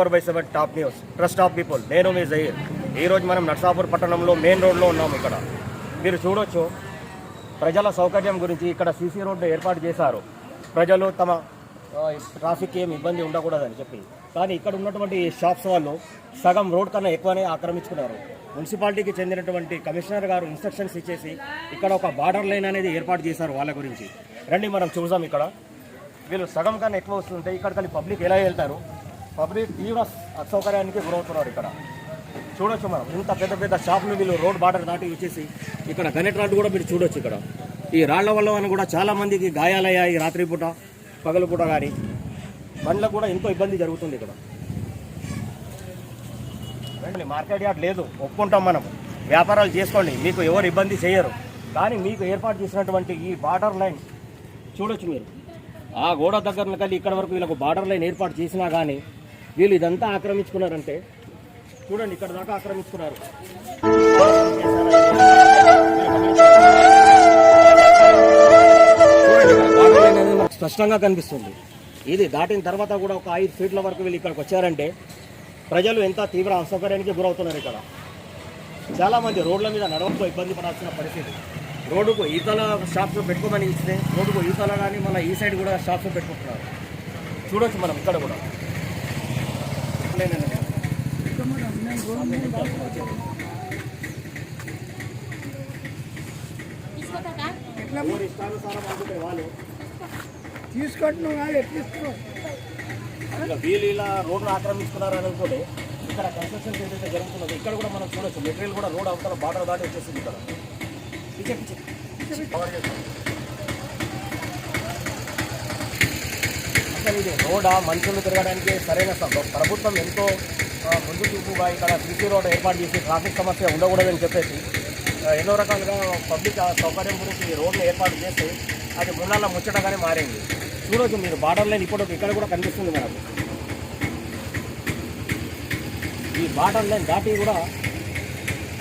Four by seven top news. Trust of people నేను మీ జహీర్. ఈరోజు మనం నర్సాపూర్ పట్టణంలో మెయిన్ రోడ్లో ఉన్నాము ఇక్కడ. మీరు చూడొచ్చు ప్రజల సౌకర్యం గురించి ఇక్కడ సీసీ రోడ్డు ఏర్పాటు చేశారు. ప్రజలు తమ ట్రాఫిక్ ఏమి ఇబ్బంది ఉండకూడదని చెప్పి. కానీ ఇక్కడ ఉన్నటువంటి షాప్స్ వాళ్ళు సగం రోడ్ కన్నా ఎక్కువనే ఆక్రమించుకున్నారు. మున్సిపాలిటీకి చెందినటువంటి కమిషనర్ గారు ఇన్స్ట్రక్షన్స్ ఇచ్చేసి ఇక్కడ ఒక బార్డర్ లైన్ అనేది ఏర్పాటు చేశారు వాళ్ళ గురించి. రండి మనం చూసాం ఇక్కడ. వీళ్ళు సగం కన్నా ఎక్కువ వస్తుంటే ఇక్కడ పబ్లిక్ ఎలా వెళ్తారు? పబ్లిక్ తీవ్ర అసౌకర్యానికి గురవుతున్నారు ఇక్కడ. చూడొచ్చు మనం. ఇంత పెద్ద పెద్ద షాపులు వీళ్ళు రోడ్ బార్డర్ దాటి వచ్చేసి ఇక్కడ గణెట్ రాడ్ కూడా మీరు చూడొచ్చు ఇక్కడ. ఈ రాళ్ళ వల్ల అని కూడా చాలామందికి గాయాలయ్యాయి రాత్రిపూట పగలపూట కానీ బండ్లకు కూడా ఎంతో ఇబ్బంది జరుగుతుంది ఇక్కడ. రండి మార్కెట్ యార్డ్ లేదు. ఒప్పుకుంటాం మనం. వ్యాపారాలు చేసుకోండి. మీకు ఎవరు ఇబ్బంది చేయరు. కానీ మీకు ఏర్పాటు చేసినటువంటి ఈ బార్డర్ లైన్ చూడొచ్చు మీరు. ఆ గోడ దగ్గర కలిసి ఇక్కడ వరకు వీళ్ళకు బార్డర్ లైన్ ఏర్పాటు చేసినా కానీ వీళ్ళు ఇదంతా ఆక్రమించుకున్నారంటే చూడండి ఇక్కడ దాకా ఆక్రమించుకున్నారు. స్పష్టంగా కనిపిస్తుంది. ఇది దాటిన తర్వాత కూడా ఒక ఐదు ఫీట్ల వరకు వీళ్ళు ఇక్కడికి వచ్చారంటే ప్రజలు ఎంత తీవ్ర అసౌకర్యానికి గురవుతున్నారు ఇక్కడ. చాలామంది రోడ్ల మీద నడవడంతో ఇబ్బంది పడాల్సిన పరిస్థితి. రోడ్డుకు ఈతల షాప్స్ పెట్టుకోమని ఇస్తే రోడ్డుకు ఈతల కానీ మళ్ళీ ఈ సైడ్ కూడా షాప్స్ పెట్టుకుంటున్నారు. చూడొచ్చు మనం ఇక్కడ కూడా లేనండి. ఎవరి ఇష్టానుసారం అనుకుంటే వాళ్ళు తీసుకుంటున్నావు ఎట్లా ఇస్తున్నావు వీళ్ళు ఇలా రోడ్ను ఆక్రమిస్తున్నారు అని అనుకోండి ఇక్కడ కన్స్ట్రక్షన్ ఏదైతే జరుగుతున్నదో ఇక్కడ కూడా మనం చూడొచ్చు మెటీరియల్ కూడా రోడ్ అవతల బార్డర్ దాటి వచ్చేసింది ఇక్కడ పిచ్చే పిచ్చే కవర్ చేస్తాం అసలు ఇది రోడా మనుషులు తిరగడానికి సరైన ప్రభుత్వం ఎంతో ముందు చూపుగా ఇక్కడ సీసీ రోడ్ ఏర్పాటు చేసి ట్రాఫిక్ సమస్య ఉండకూడదని చెప్పేసి ఎన్నో రకాలుగా పబ్లిక్ సౌకర్యం గురించి ఈ రోడ్లు ఏర్పాటు చేసి అది మున్నాళ్ళ ముచ్చటగానే మారింది. చూడొచ్చు మీరు బార్డర్ లైన్ ఇప్పుడు ఇక్కడ కూడా కనిపిస్తుంది మనకు. ఈ బార్డర్ లైన్ దాటి కూడా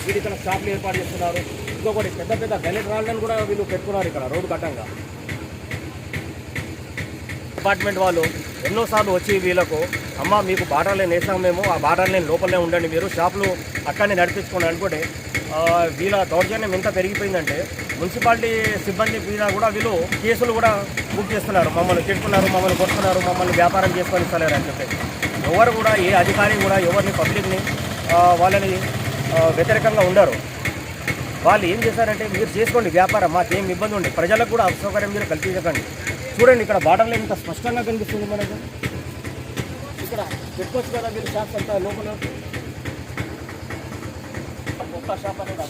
వీళ్ళు ఇక్కడ షాప్లు ఏర్పాటు చేస్తున్నారు. ఇంకొకటి పెద్ద పెద్ద గణిత రాళ్ళని కూడా వీళ్ళు పెట్టుకున్నారు ఇక్కడ రోడ్డు కట్టంగా డిపార్ట్మెంట్ వాళ్ళు ఎన్నోసార్లు వచ్చి వీళ్ళకు అమ్మ మీకు బార్డర్ లైన్ వేసాం మేము ఆ బార్డర్ లైన్ లోపలనే ఉండండి మీరు షాపులు అక్కడనే నడిపించుకోండి అనుకుంటే వీళ్ళ దౌర్జన్యం ఎంత పెరిగిపోయిందంటే మున్సిపాలిటీ సిబ్బంది మీద కూడా వీళ్ళు కేసులు కూడా బుక్ చేస్తున్నారు. మమ్మల్ని తిట్టుకున్నారు మమ్మల్ని కొడుతున్నారు మమ్మల్ని వ్యాపారం చేసుకొని ఇస్తలేరు అని చెప్పి ఎవరు కూడా ఏ అధికారి కూడా ఎవరిని పబ్లిక్ని వాళ్ళని వ్యతిరేకంగా ఉండరు. వాళ్ళు ఏం చేశారంటే మీరు చేసుకోండి వ్యాపారం మాకేం ఇబ్బంది ఉండి ప్రజలకు కూడా అసౌకర్యం మీరు కల్పించకండి. చూడండి ఇక్కడ బార్డర్లో ఎంత స్పష్టంగా కనిపిస్తుంది మనకు. ఇక్కడ పెట్టుకోవచ్చు కదా మీరు షాప్స్ అంతా లోపల. ఒక్క షాప్ అనేది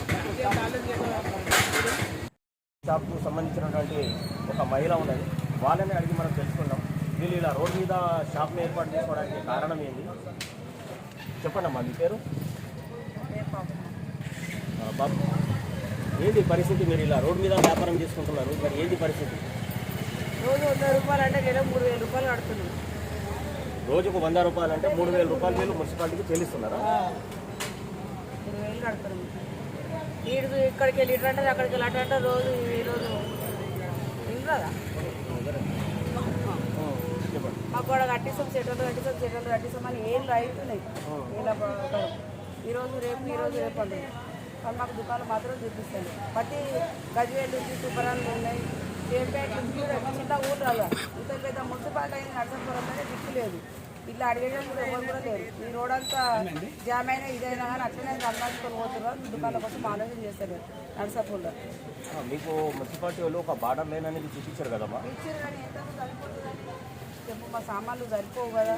షాప్కు సంబంధించినటువంటి ఒక మహిళ ఉన్నది. వాళ్ళని అడిగి మనం తెలుసుకుందాం. వీళ్ళు ఇలా రోడ్ మీద షాప్ని ఏర్పాటు చేసుకోవడానికి కారణం ఏంటి చెప్పండి అమ్మా మీ పేరు? బాబు? ఏంటి పరిస్థితి? మీరు ఇలా రోడ్ మీద వ్యాపారం చేసుకుంటున్నారు. మరి ఏంటి పరిస్థితి? రోజు వంద రూపాయలు అంటే నెల మూడు వేల రూపాయలు కడుతున్నాం రోజుకు వంద రూపాయలు అంటే మూడు వేల రూపాయలు వీళ్ళు మున్సిపాలిటీకి చెల్లిస్తున్నారా? మూడు వేలు కడుతున్నాం ఈడు ఇక్కడికి వెళ్ళి అంటే అక్కడికి వెళ్ళి అటు రోజు ఈ రోజు ఏం కదా మాకు కూడా కట్టిస్తాం చెట్లు కట్టిస్తాం చెట్లు కట్టిస్తాం అని ఏం రైతున్నాయి ఇలా. ఈరోజు రేపు ఈరోజు రేపు అండి కానీ మాకు దుకాణం మాత్రం చూపిస్తాయి ప్రతి గజ్వేల్ నుంచి సుబ్బరాలు ఉన్నాయి. ఊరు రాదు ఇంత పెద్ద మున్సిపాలిటీ అయిన నర్సంపురంలోనే దిక్కు లేదు. ఇట్లా కూడా ఎవరు కూడా లేరు. ఈ రోడ్ అంతా జామ్ అయినా ఇదైనా కానీ అట్లనే సంపాదించుకొని పోతున్నారు. కోసం ఆలోచన చేస్తారు నర్సాపూర్లో. మీకు మున్సిపాలిటీ వాళ్ళు ఒక బార్డర్ లైన్ అనేది చూపించారు కదమ్మా? ఇచ్చారు కానీ ఎంత సరిపోతుందని చెప్పు మా సామాన్లు సరిపోవు కదా.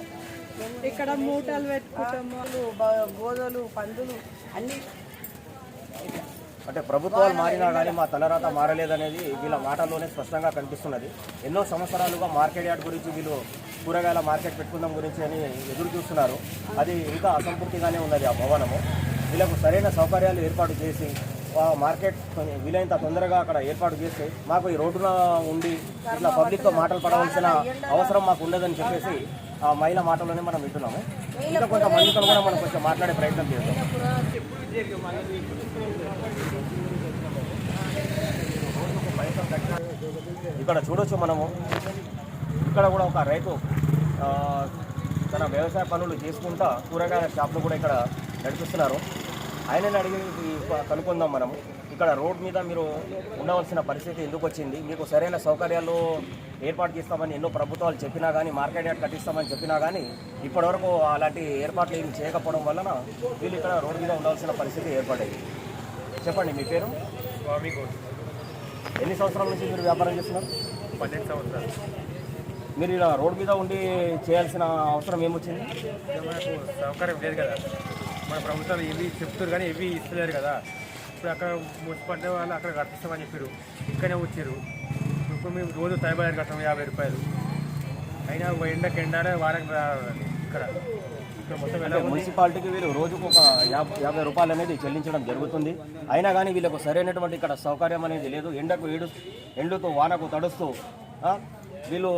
ఇక్కడ మూటలు పెట్టుకుంటాము. గోధులు పందులు అన్ని అంటే ప్రభుత్వాలు మారినా కానీ మా తలరాత మారలేదనేది వీళ్ళ మాటల్లోనే స్పష్టంగా కనిపిస్తున్నది. ఎన్నో సంవత్సరాలుగా మార్కెట్ యార్డ్ గురించి వీళ్ళు కూరగాయల మార్కెట్ పెట్టుకుందాం గురించి అని ఎదురు చూస్తున్నారు. అది ఇంకా అసంపూర్తిగానే ఉన్నది ఆ భవనము. వీళ్ళకు సరైన సౌకర్యాలు ఏర్పాటు చేసి మార్కెట్ వీలైనంత తొందరగా అక్కడ ఏర్పాటు చేసి మాకు ఈ రోడ్డున ఉండి ఇట్లా పబ్లిక్తో మాటలు పడవలసిన అవసరం మాకు ఉండదని చెప్పేసి ఆ మహిళ మాటల్లోనే మనం వింటున్నాము. ఇంకా కొంతమందితో కూడా మనం కొంచెం మాట్లాడే ప్రయత్నం చేద్దాం. ఇక్కడ చూడొచ్చు మనము. ఇక్కడ కూడా ఒక రైతు ఆ, తన వ్యవసాయ పనులు చేసుకుంటా కూరగాయల షాప్లు కూడా ఇక్కడ నడిపిస్తున్నారు. ఆయనని అడిగి కనుక్కుందాం మనము. ఇక్కడ రోడ్ మీద మీరు ఉండవలసిన పరిస్థితి ఎందుకు వచ్చింది? మీకు సరైన సౌకర్యాలు ఏర్పాటు చేస్తామని ఎన్నో ప్రభుత్వాలు చెప్పినా కానీ మార్కెట్ యార్డ్ కట్టిస్తామని చెప్పినా కానీ ఇప్పటివరకు అలాంటి ఏర్పాట్లు ఏమి చేయకపోవడం వలన వీళ్ళు ఇక్కడ రోడ్ మీద ఉండవలసిన పరిస్థితి ఏర్పడింది. చెప్పండి మీ పేరు? ఎన్ని సంవత్సరాల నుంచి మీరు వ్యాపారం చేస్తున్నారు? పన్నెండు సంవత్సరాలు. మీరు ఇలా రోడ్ మీద ఉండి చేయాల్సిన అవసరం ఏమొచ్చింది? మనకు సౌకర్యం లేదు కదా. మన ప్రభుత్వాలు ఇవి చెప్తారు కానీ ఇవి ఇస్తలేరు కదా. ఇప్పుడు అక్కడ మున్సిపాలిటీ వాళ్ళు అక్కడ కట్టిస్తామని చెప్పారు ఇక్కడనే వచ్చారు ఇప్పుడు మేము రోజు తైబాయర్ కట్టాం యాభై రూపాయలు. అయినా ఎండకి ఎండాలే వాడకి ఇక్కడ. ఇక్కడ మున్సిపాలిటీకి వీళ్ళు రోజుకు ఒక యాభై యాభై రూపాయలు అనేది చెల్లించడం జరుగుతుంది. అయినా కానీ వీళ్ళకు సరైనటువంటి ఇక్కడ సౌకర్యం అనేది లేదు. ఎండకు ఏడు ఎండుతూ వానకు తడుస్తూ వీళ్ళు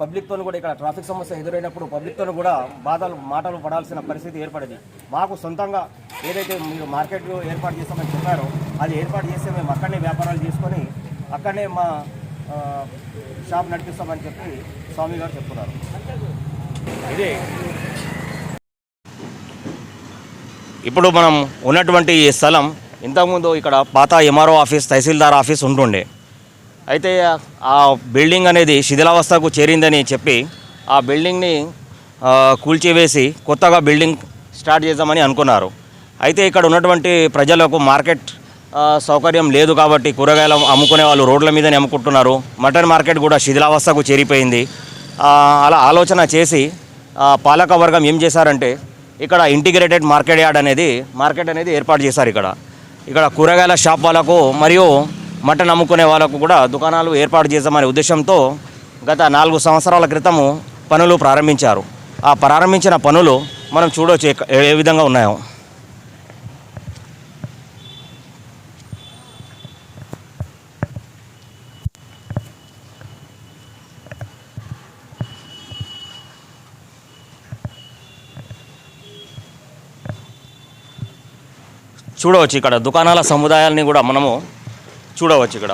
పబ్లిక్తో కూడా ఇక్కడ ట్రాఫిక్ సమస్య ఎదురైనప్పుడు పబ్లిక్తో కూడా బాధలు మాటలు పడాల్సిన పరిస్థితి ఏర్పడింది. మాకు సొంతంగా ఏదైతే మీరు మార్కెట్ ఏర్పాటు చేస్తామని చెప్పారో అది ఏర్పాటు చేస్తే మేము అక్కడనే వ్యాపారాలు చేసుకొని అక్కడనే మా షాప్ నడిపిస్తామని చెప్పి స్వామి గారు చెప్తున్నారు. ఇదే. ఇప్పుడు మనం ఉన్నటువంటి స్థలం ఇంతకుముందు ఇక్కడ పాత ఎంఆర్ఓ ఆఫీస్ తహసీల్దార్ ఆఫీస్ ఉంటుండే. అయితే ఆ బిల్డింగ్ అనేది శిథిలావస్థకు చేరిందని చెప్పి ఆ బిల్డింగ్ని కూల్చివేసి కొత్తగా బిల్డింగ్ స్టార్ట్ చేద్దామని అనుకున్నారు. అయితే ఇక్కడ ఉన్నటువంటి ప్రజలకు మార్కెట్ సౌకర్యం లేదు కాబట్టి కూరగాయలు అమ్ముకునే వాళ్ళు రోడ్ల మీదనే అమ్ముకుంటున్నారు. మటన్ మార్కెట్ కూడా శిథిలావస్థకు చేరిపోయింది. అలా ఆలోచన చేసి పాలకవర్గం పాలక వర్గం ఏం చేశారంటే ఇక్కడ ఇంటిగ్రేటెడ్ మార్కెట్ యార్డ్ అనేది మార్కెట్ అనేది ఏర్పాటు చేశారు ఇక్కడ. ఇక్కడ కూరగాయల షాప్ వాళ్ళకు మరియు మటన్ అమ్ముకునే వాళ్ళకు కూడా దుకాణాలు ఏర్పాటు చేద్దామనే ఉద్దేశంతో గత నాలుగు సంవత్సరాల క్రితము పనులు ప్రారంభించారు. ఆ ప్రారంభించిన పనులు మనం చూడవచ్చు ఏ విధంగా ఉన్నాయో. చూడవచ్చు ఇక్కడ దుకాణాల సముదాయాల్ని కూడా మనము చూడవచ్చు ఇక్కడ.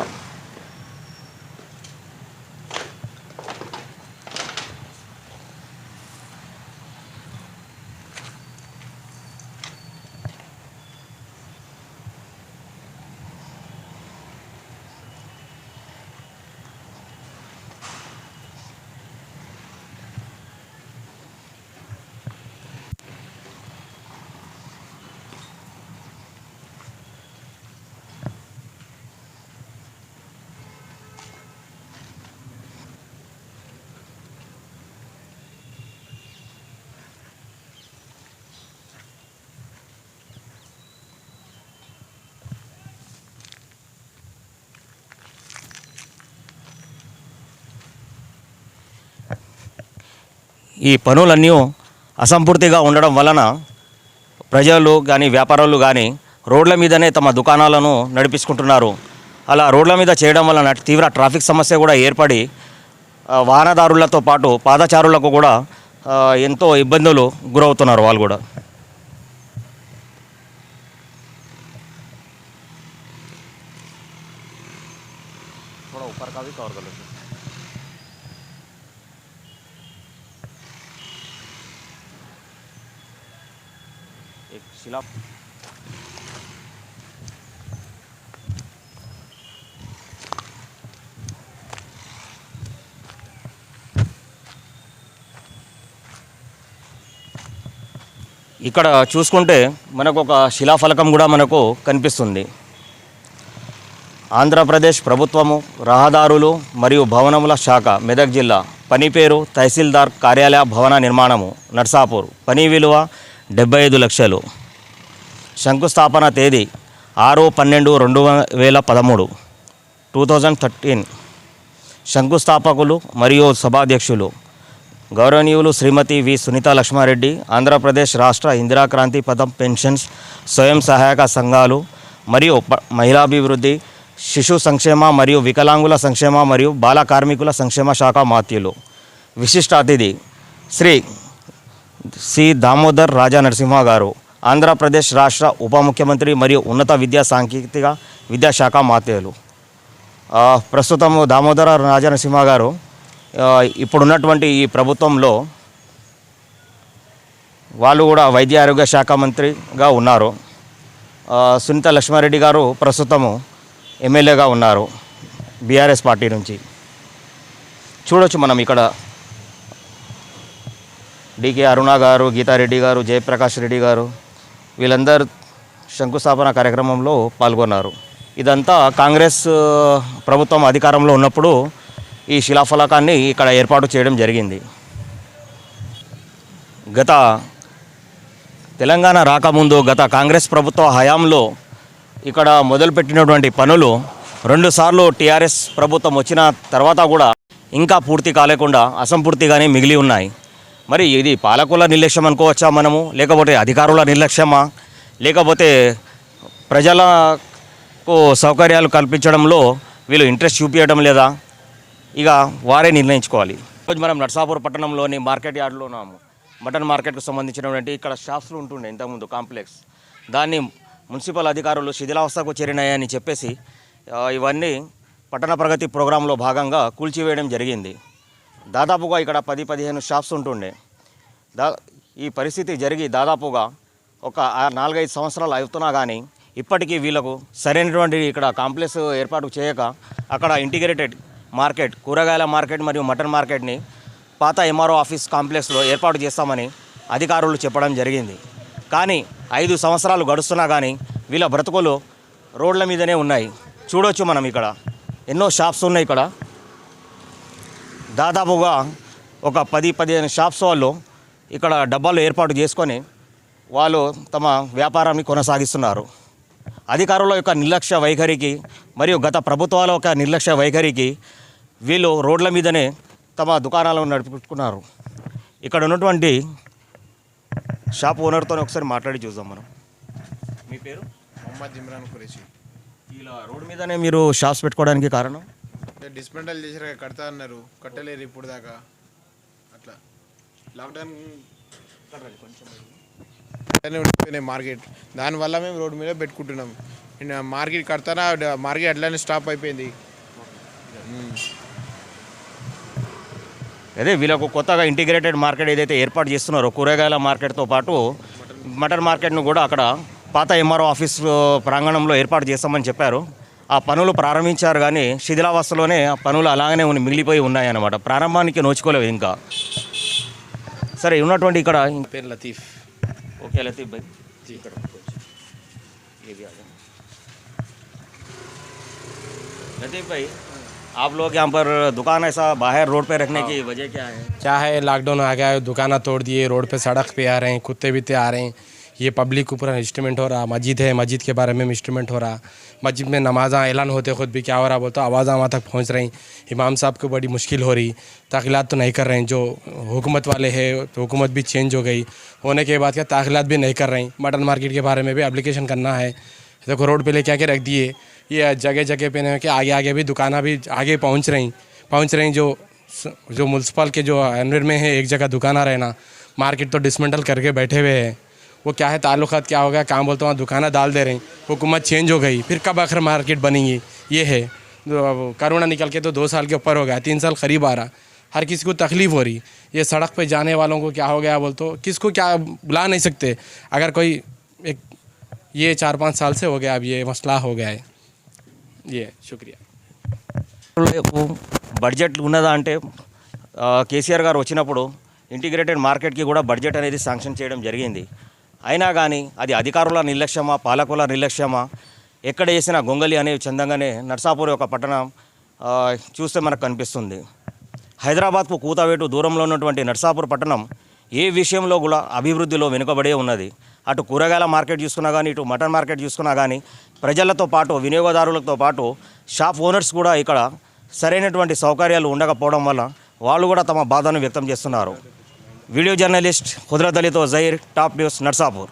ఈ పనులన్నీ అసంపూర్తిగా ఉండడం వలన ప్రజలు కానీ వ్యాపారులు కానీ రోడ్ల మీదనే తమ దుకాణాలను నడిపించుకుంటున్నారు అలా రోడ్ల మీద చేయడం వలన తీవ్ర ట్రాఫిక్ సమస్య కూడా ఏర్పడి ఆ, వాహనదారులతో పాటు పాదచారులకు కూడా ఆ, ఎంతో ఇబ్బందులు గురవుతున్నారు వాళ్ళు కూడా थोड़ा ऊपर का भी कवर कर लो ఇలా ఇక్కడ చూసుకుంటే మనకు ఒక శిలాఫలకం కూడా మనకు కనిపిస్తుంది. ఆంధ్రప్రదేశ్ ప్రభుత్వము రహదారులు మరియు భవనముల శాఖ మెదక్ జిల్లా పని పేరు తహసీల్దార్ కార్యాలయ భవన నిర్మాణము నర్సాపూర్ పని విలువ డెబ్బై ఐదు లక్షలు. శంకుస్థాపన తేదీ ఆరు పన్నెండు రెండు వేల పదమూడు టూ థౌజండ్ థర్టీన్. శంకుస్థాపకులు మరియు సభాధ్యక్షులు గౌరవనీయులు శ్రీమతి వి సునీత లక్ష్మారెడ్డి ఆంధ్రప్రదేశ్ రాష్ట్ర ఇందిరాక్రాంతి పథం పెన్షన్స్ స్వయం సహాయక సంఘాలు మరియు ప- మహిళాభివృద్ధి శిశు సంక్షేమ మరియు వికలాంగుల సంక్షేమ మరియు బాల కార్మికుల సంక్షేమ శాఖ మాత్యులు. విశిష్ట అతిథి శ్రీ సి దామోదర్ రాజా నరసింహ గారు. ఆంధ్రప్రదేశ్ రాష్ట్ర ఉప ముఖ్యమంత్రి మరియు ఉన్నత విద్యా సాంకేతిక విద్యాశాఖ మాతేలు ప్రస్తుతం దామోదర రాజనసింహ గారు ఇప్పుడున్నటువంటి ఈ ప్రభుత్వంలో వాళ్ళు కూడా వైద్య ఆరోగ్య శాఖ మంత్రిగా ఉన్నారు. సునీత లక్ష్మారెడ్డి గారు ప్రస్తుతము ఎమ్మెల్యేగా ఉన్నారు బీఆర్ఎస్ పార్టీ నుంచి. చూడొచ్చు మనం ఇక్కడ డికే అరుణ గారు గీతారెడ్డి గారు జయప్రకాష్ రెడ్డి గారు వీళ్ళందరూ శంకుస్థాపన కార్యక్రమంలో పాల్గొన్నారు. ఇదంతా కాంగ్రెస్ ప్రభుత్వం అధికారంలో ఉన్నప్పుడు ఈ శిలాఫలకాన్ని ఇక్కడ ఏర్పాటు చేయడం జరిగింది. గత తెలంగాణ రాకముందు గత కాంగ్రెస్ ప్రభుత్వ హయాంలో ఇక్కడ మొదలుపెట్టినటువంటి పనులు రెండుసార్లు టీఆర్ఎస్ ప్రభుత్వం వచ్చిన తర్వాత కూడా ఇంకా పూర్తి కాలేకుండా అసంపూర్తిగానే మిగిలి ఉన్నాయి. మరి ఇది పాలకుల నిర్లక్ష్యం అనుకోవచ్చా మనము? లేకపోతే అధికారుల నిర్లక్ష్యమా? లేకపోతే ప్రజలకు సౌకర్యాలు కల్పించడంలో వీళ్ళు ఇంట్రెస్ట్ చూపించడం లేదా? ఇక వారే నిర్ణయించుకోవాలి. ఈరోజు మనం నర్సాపూర్ పట్టణంలోని మార్కెట్ యార్డ్లో ఉన్నాము. మటన్ మార్కెట్కు సంబంధించినటువంటి ఇక్కడ షాప్స్లు ఉంటుండే ఇంతకుముందు కాంప్లెక్స్. దాన్ని మున్సిపల్ అధికారులు శిథిలావస్థకు చేరినాయని చెప్పేసి ఇవన్నీ పట్టణ ప్రగతి ప్రోగ్రాంలో భాగంగా కూల్చివేయడం జరిగింది. దాదాపుగా ఇక్కడ పది పదిహేను షాప్స్ ఉంటుండే. దా ఈ పరిస్థితి జరిగి దాదాపుగా ఒక నాలుగైదు సంవత్సరాలు అవుతున్నా కానీ ఇప్పటికీ వీళ్ళకు సరైనటువంటి ఇక్కడ కాంప్లెక్స్ ఏర్పాటు చేయక అక్కడ ఇంటిగ్రేటెడ్ మార్కెట్ కూరగాయల మార్కెట్ మరియు మటన్ మార్కెట్ని పాత ఎంఆర్ఓ ఆఫీస్ కాంప్లెక్స్లో ఏర్పాటు చేస్తామని అధికారులు చెప్పడం జరిగింది. కానీ ఐదు సంవత్సరాలు గడుస్తున్నా కానీ వీళ్ళ బ్రతుకులు రోడ్ల మీదనే ఉన్నాయి. చూడొచ్చు మనం ఇక్కడ. ఎన్నో షాప్స్ ఉన్నాయి ఇక్కడ. దాదాపుగా ఒక పది పదిహేను షాప్స్ వాళ్ళు ఇక్కడ డబ్బాలు ఏర్పాటు చేసుకొని వాళ్ళు తమ వ్యాపారాన్ని కొనసాగిస్తున్నారు. అధికారుల యొక్క నిర్లక్ష్య వైఖరికి మరియు గత ప్రభుత్వాల యొక్క నిర్లక్ష్య వైఖరికి వీళ్ళు రోడ్ల మీదనే తమ దుకాణాలను నడుపుకున్నారు ఇక్కడ ఉన్నటువంటి షాప్ ఓనర్తో ఒకసారి మాట్లాడి చూద్దాం మనం. మీ పేరు? మొహమ్మద్ ఇమ్రాన్ ఖురేషి. ఇలా రోడ్డు మీదనే మీరు షాప్స్ పెట్టుకోవడానికి కారణం? డిస్మెంటల్ చేసారు కడతా అన్నారు. కట్టలేరు ఇప్పుడు దాకా. అట్లా. లాక్డౌన్ ఉండిపోయినాయి మార్కెట్. దానివల్ల మేము రోడ్డు మీద పెట్టుకుంటున్నాం. మార్కెట్ కడతానా మార్కెట్ అట్లానే స్టాప్ అయిపోయింది. అదే వీళ్ళకు కొత్తగా ఇంటిగ్రేటెడ్ మార్కెట్ ఏదైతే ఏర్పాటు చేస్తున్నారో కూరగాయల మార్కెట్తో పాటు మటన్ మార్కెట్ను కూడా అక్కడ పాత ఎంఆర్ఓ ఆఫీస్ ప్రాంగణంలో ఏర్పాటు చేస్తామని చెప్పారు. ఆ పనులు ప్రారంభించారు కానీ శిథిలావస్థలోనే ఆ పనులు అలాగనే ఉన్ని- మిగిలిపోయి ఉన్నాయన్నమాట ప్రారంభానికి నోచుకోలేవు ఇంకా సరే ఉన్నటువంటి ఇక్కడ పేరు లతీఫ్ ఓకే లతీఫ్ భాయ్ ఇక్కడ ये भी आ जाओ। लतीफ भाई आप लोग यहाँ पर दुकान ऐसा बाहर रोड पे रखने की वजह क्या है क्या है लॉकडाउन आ गया है दुकाना तोड़ दिए रोड पे सड़क पे आ रहे हैं कुत्ते बीते आ रहे हैं ये पब्लिक के ऊपर इंस्ट्रूमेंट हो रहा, मस्जिद है, मस्जिद के बारे में इंस्ट्रूमेंट हो रहा। मस्जिद में नमाजा ऐलान होते खुद भी, क्या हो रहा बोलते, आवाज़ वहाँ तक पहुँच रही। इमाम साहब को बड़ी मुश्किल हो रही। ताखिलात तो नहीं कर रहे हैं, जो हुकूमत वाले है तो हुकूमत भी चेंज हो गई। होने के बाद क्या ताखिलात भी नहीं कर रही मटन मार्केट के बारे में भी एप्लीकेशन करना है। देखो रोड पे लेके आके रख दिए। ये जगह जगह पे नहीं कि आगे आगे भी दुकाना भी आगे पहुँच रही। पहुँच रही जो जो म्यूनसिपल के जो एनवर में है, एक जगह दुकाना रहना मार्केट तो डिसमेंटल करके बैठे हुए हैं। वो क्या है ताल्लुकात क्या हो गया काम बोलते वहाँ दुकाना डाल दे रही हुकूमत चेंज हो गई फिर कब आखिर मार्केट बनेंगी ये है जो अब कोरोना निकल के तो दो साल के ऊपर हो गया तीन साल करीब आ रहा हर किसी को तकलीफ़ हो रही ये सड़क पे जाने वालों को क्या हो गया बोल तो किसको क्या बुला नहीं सकते अगर कोई एक ये चार पाँच साल से हो गया अब ये मसला हो गया है ये शुक्रिया కు బడ్జెట్ ఉన్నదా అంటే ఆ, కేసీఆర్ గారు వచ్చినప్పుడు ఇంటిగ్రేటెడ్ మార్కెట్కి కూడా బడ్జెట్ అనేది శాంక్షన్ చేయడం జరిగింది అయినా కానీ అది అధికారుల నిర్లక్ష్యమా పాలకుల నిర్లక్ష్యమా? ఎక్కడ వేసిన గొంగలి అనే చందంగానే నర్సాపూర్ యొక్క పట్టణం చూస్తే మనకు కనిపిస్తుంది. హైదరాబాద్కు కూతవేటు దూరంలో ఉన్నటువంటి నర్సాపూర్ పట్టణం ఏ విషయంలో కూడా అభివృద్ధిలో వెనుకబడే ఉన్నది. అటు కూరగాయల మార్కెట్ చూసుకున్నా కానీ ఇటు మటన్ మార్కెట్ చూసుకున్నా కానీ ప్రజలతో పాటు వినియోగదారులతో పాటు షాప్ ఓనర్స్ కూడా ఇక్కడ సరైనటువంటి సౌకర్యాలు ఉండకపోవడం వల్ల వాళ్ళు కూడా తమ బాధను వ్యక్తం చేస్తున్నారు. वीडियो जर्नलिस्ट खुदरा दलित जहीर टॉप न्यूज़ नरसापुर